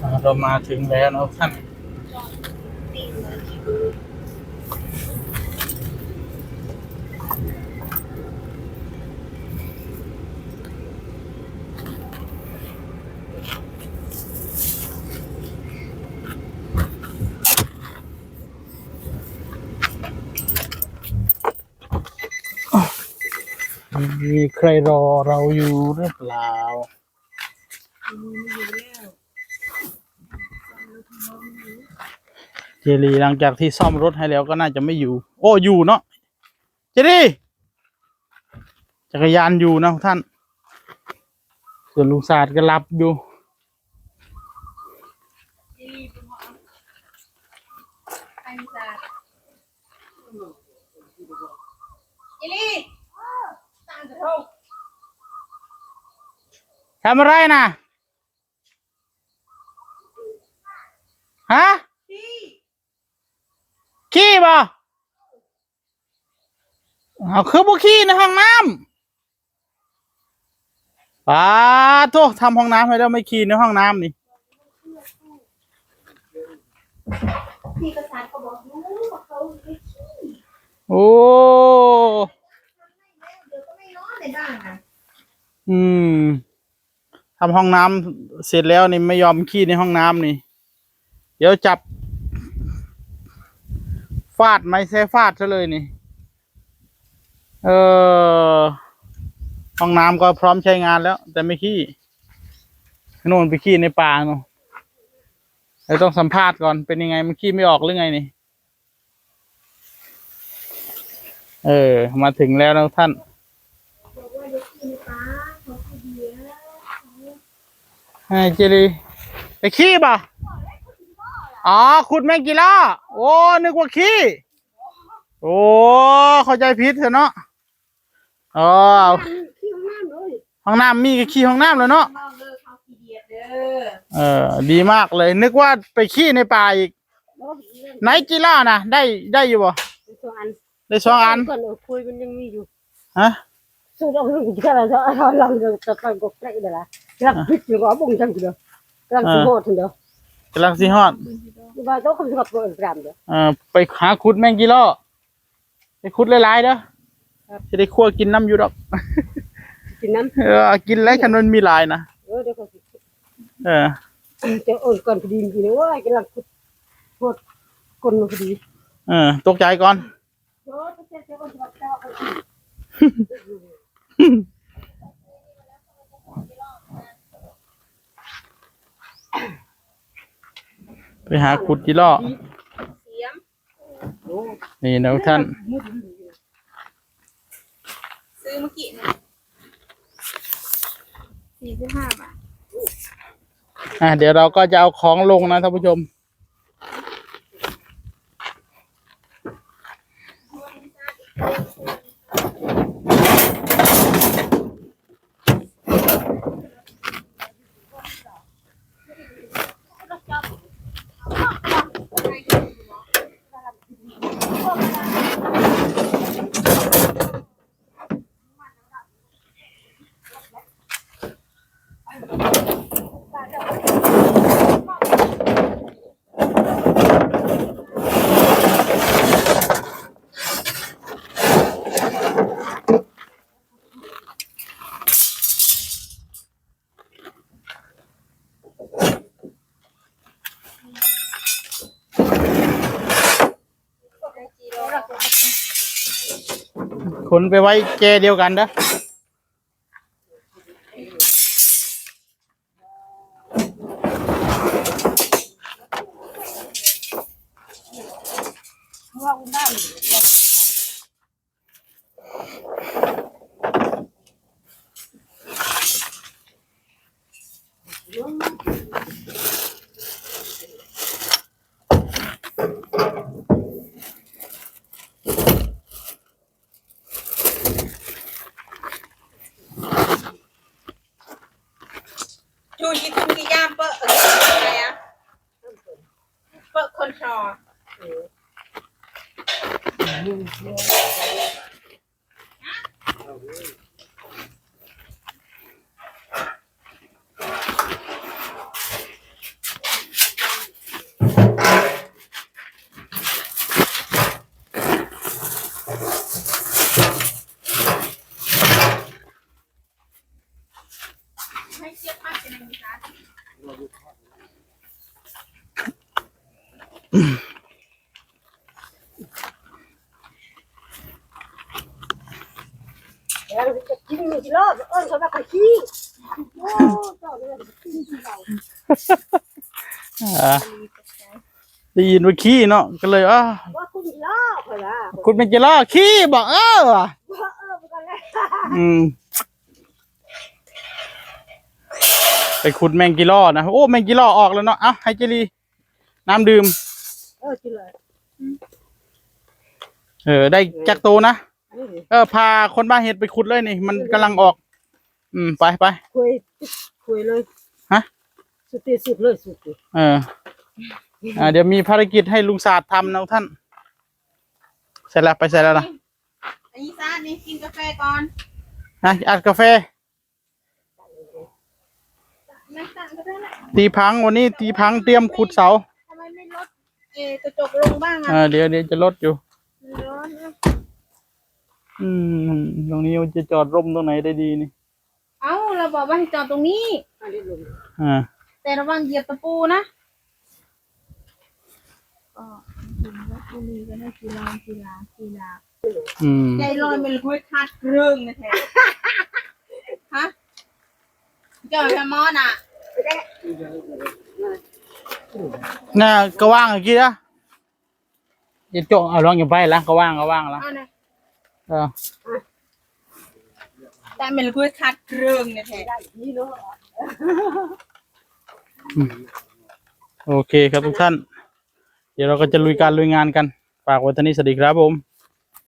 เรามาถึงแล้วนะท่านมีใครรอเราอยู่หรือเปล่า เจรีหลังจากที่ซ่อมรถให้แล้วก็น่าจะไม่อยู่ โอ้อยู่เนาะเจรีจักรยานอยู่นะท่าน ส่วนลุงศาสตร์ก็รับอยู่อีลี่ตามจะโทษทำอะไรนะ ฮะพี่ขี้บ่เอาคือบุขี้ในห้องน้ำป้าโทษทำห้องน้ำให้แล้วไม่ขี้ในห้องน้ำนี่พี่กษัตริย์เขาบอกรู้ว่าเขาไม่ขี้โอ้เดี๋ยวก็ไม่นอนในบ้านอืมทำห้องน้ำเสร็จแล้วนี่ไม่ยอมขี้ในห้องน้ำนี่ เดี๋ยวจับ ฟาดไม้แซ่ฟาดซะเลยนี่ เออห้องน้ำก็พร้อมใช้งานแล้ว แต่ไม่ขี้โน่นไปขี้ในป่าโน่นเราต้องสัมภาษณ์ก่อนเป็นยังไงมันขี้ไม่ออกหรือไงนี่ เออ มาถึงแล้วนะท่านให้เขาขี้เดียวไอ้เจรีไปขี้ป่ะ อ๋อขุดแมงกีล่าโอ้นึกว่าขี้โอ้เข้าใจผิดเถอะเนาะอ๋อขี้ห้องน้ำเลยห้องน้ำมีก็ขี้ห้องน้ำแล้วเนาะนอกเลิกเขาขี้เดียดเด้อเออ ดีมากเลย นึกว่าไปขี้ในป่าอีกบอกเรื่องไหนกีล่านะได้ได้อยู่บ่สองอันได้สองอันก่อนเออคุยมันยังมีอยู่ฮะสู้เราเรื่องที่เราจะเราลองเรื่องจะต้องกบเละเดี๋ยวละกำลังพิจอยู่ก็บุ้งจังเดียวกำลังสิโหดเดียว กำลังสิฮอดว่าโต๊ะคำสับเปิดกรามเดียวเออไปหาขุดแมงกีล่าไปขุดหลายๆเด้อจะได้คั่วกินน้ำอยู่ดอก กินน้เออกินแล้วคันมันมีหลายนะำเออเดี๋ยวก็สิเออจะโอนก่อนพอดีจริงๆว่ากำลังขุดขุดคนพอดี เออ ตกใจก่อน โอ้จะเจ้าคนจะเจ้าคน ไป หาขุดกีล่าเสียมนี่นะท่าน ซื้อเมื่อกี้เนี่ยสี่สิบห้าบาทอะเดี๋ยวเราก็จะเอาของลงนะท่านผู้ชม ขนไปไว้แจเดียวกันเด้อว่า อุ้มได้จูจีคุมกี่ยามเปอะเอออะไรอะเปอะคนชอเเจี๊ยบมากเป็นยังไงคะแล้วจะกินกี่รอบเออเขาแบบขี้โอ้เจ้าเนี่ยกินกี่เราอ่าได้ยินว่าขี้เนาะก็เลยอ่าว่าคุณกี่รอบเหรอคุณเป็นจะล่อขี้บอกเออว่ะว่าเออเหมือนกันเลยอืม ไปขุดแมงกิล่อนะ โอ้ แมงกิล่อออกแล้วเนาะ เอ้าให้เจลี น้ำดื่ม เออกินเลยเออ ได้จักโตนะ นี่เออ พาคนบ้าเห็ดไปขุดเลยนี่ มันกำลังออก อืม ไปไป คุยคุยเลยฮะ สุดที่สุดเลยสุดที่เออ อ่า เดี๋ยวมีภารกิจให้ลุงศาสตร์ทำนะท่าน เสร็จแล้วไปเสร็จแล้วนะอันนี้ซ่านี่กินกาแฟก่อน นะอัดกาแฟ ไม่สั่งก็ได้แหละตีพังวันนี้ตีพังเตรียมขุดเสาทำไมไม่ลดเออกระจกลงบ้างเออะอเดี๋ยวเดี๋ยวจะลดอยู่ร้อนนะอืมตรงนี้จะจอดร่มตรงไหนได้ดีนี่ เอ้าเราบอกว่าให้จอดตรงนี้อันนี้ลงอ่า แต่ระวังเหยียบตะปูนะก็ถึงลบบุรีก็ได้กีฬากีฬากีฬาอืม ใจลอยมันคุยขาดเครื่องนะแท้ฮะ เจอแฮมอนอะน่ะก็ว่างเมื่อกี้นะอย่าจ้องเอาลองอย่าไปละก็ว่างก็ว่างละเอานะเออแต่มันคุยขาดเครื่องนะแท้ได้นี่เนาะโอเคครับทุกท่าน เดี๋ยวเราก็จะลุยการลุยงานกัน ฝากไว้เท่านี้สวัสดีครับผม